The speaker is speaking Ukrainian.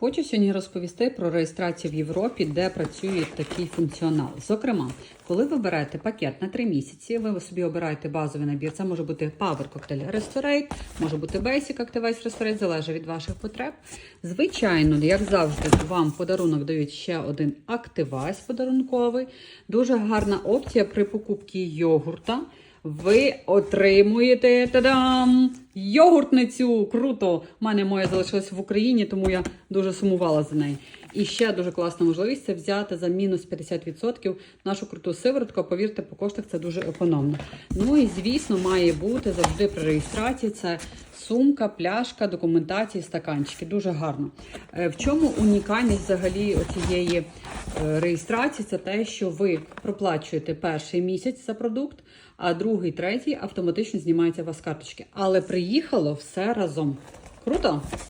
Хочу сьогодні розповісти про реєстрацію в Європі, де працює такий функціонал. Зокрема, коли ви берете пакет на 3 місяці, ви собі обираєте базовий набір. Це може бути Power Cocktail Restorate, може бути Basic Activate Restorate, залежить від ваших потреб. Звичайно, як завжди, вам подарунок дають ще один активайс подарунковий. Дуже гарна опція при покупці йогурта. Ви отримуєте та-дам! Йогуртницю! Круто! У мене моя залишилась в Україні, тому я дуже сумувала за нею. І ще дуже класна можливість це взяти за мінус 50% нашу круту сиворотку. Повірте, по коштах це дуже економно. Ну і звісно, має бути завжди при реєстрації це сумка, пляшка, документації, стаканчики. Дуже гарно. Е, В чому унікальність взагалі цієї реєстрації? Це те, що ви проплачуєте перший місяць за продукт, а другий, третій автоматично знімається у вас карточки. Але приїхало все разом. Круто?